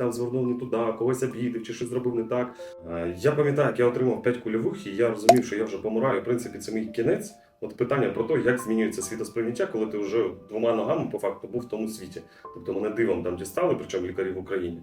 там звернув не туди, когось обідав чи щось зробив не так. Е, Я пам'ятаю, як я отримав 5 кульових, і я розумів, що я вже помираю. В принципі, це мій кінець. От питання про те, як змінюється світосприйняття, коли ти вже двома ногами по факту був в тому світі. Тобто мене дивом там дістали, причому лікарі в Україні.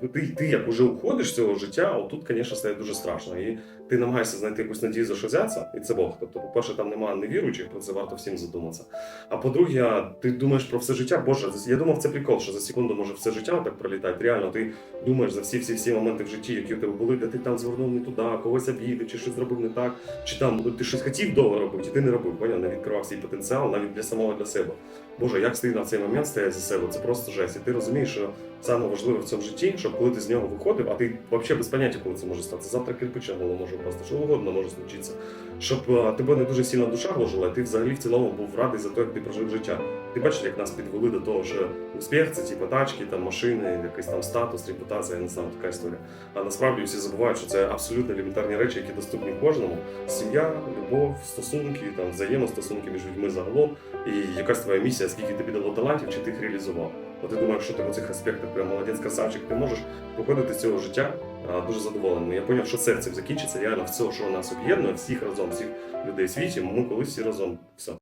Ти, ти як уже уходиш з цього життя, отут, звісно, стає дуже страшно. І ти намагаєшся знайти якусь надію за що взятися, і це Бог. Тобто, по-перше, там немає невіруючих, про це варто всім задуматися. А по-друге, ти думаєш про все життя. Боже, я думав, це прикол, що за секунду може все життя так пролітати. Реально, ти думаєш за всі всі всі моменти в житті, які у тебе були, де ти там звернув не туди, когось обідав, чи щось зробив не так, чи там ти щось хотів довго робити, і ти не робив. Поняв, не відкривав свій потенціал навіть для самого для себе. Боже, як стидно в цей момент стоять за себе, це просто жесть. І ти розумієш, що саме важливе в цьому житті, щоб коли ти з нього виходив, а ти взагалі без поняття, коли це може стати. Завтра кирпич на голову може впасти, що угодно може случитися. Щоб е, тебе не дуже сильно душа гложила, а ти взагалі в цілому був радий за те, як ти прожив життя. Ти бачиш, як нас підвели до того, що успіх це типу тачки, там машини, якийсь там статус, репутація, я не знаю, така історія. А насправді всі забувають, що це абсолютно елементарні речі, які доступні кожному. Сім'я, любов, стосунки, там взаємостосунки між людьми загалом, і якась твоя місія, скільки тобі дало талантів, чи ти їх реалізував. От ти думаєш, що ти в цих аспектах прям молодець, красавчик, ти можеш виходити з цього життя дуже задоволеним. Я зрозумів, що серцем закінчиться реально все, що нас об'єднує, всіх разом, всіх людей в світі. Ми колись всі разом. Все.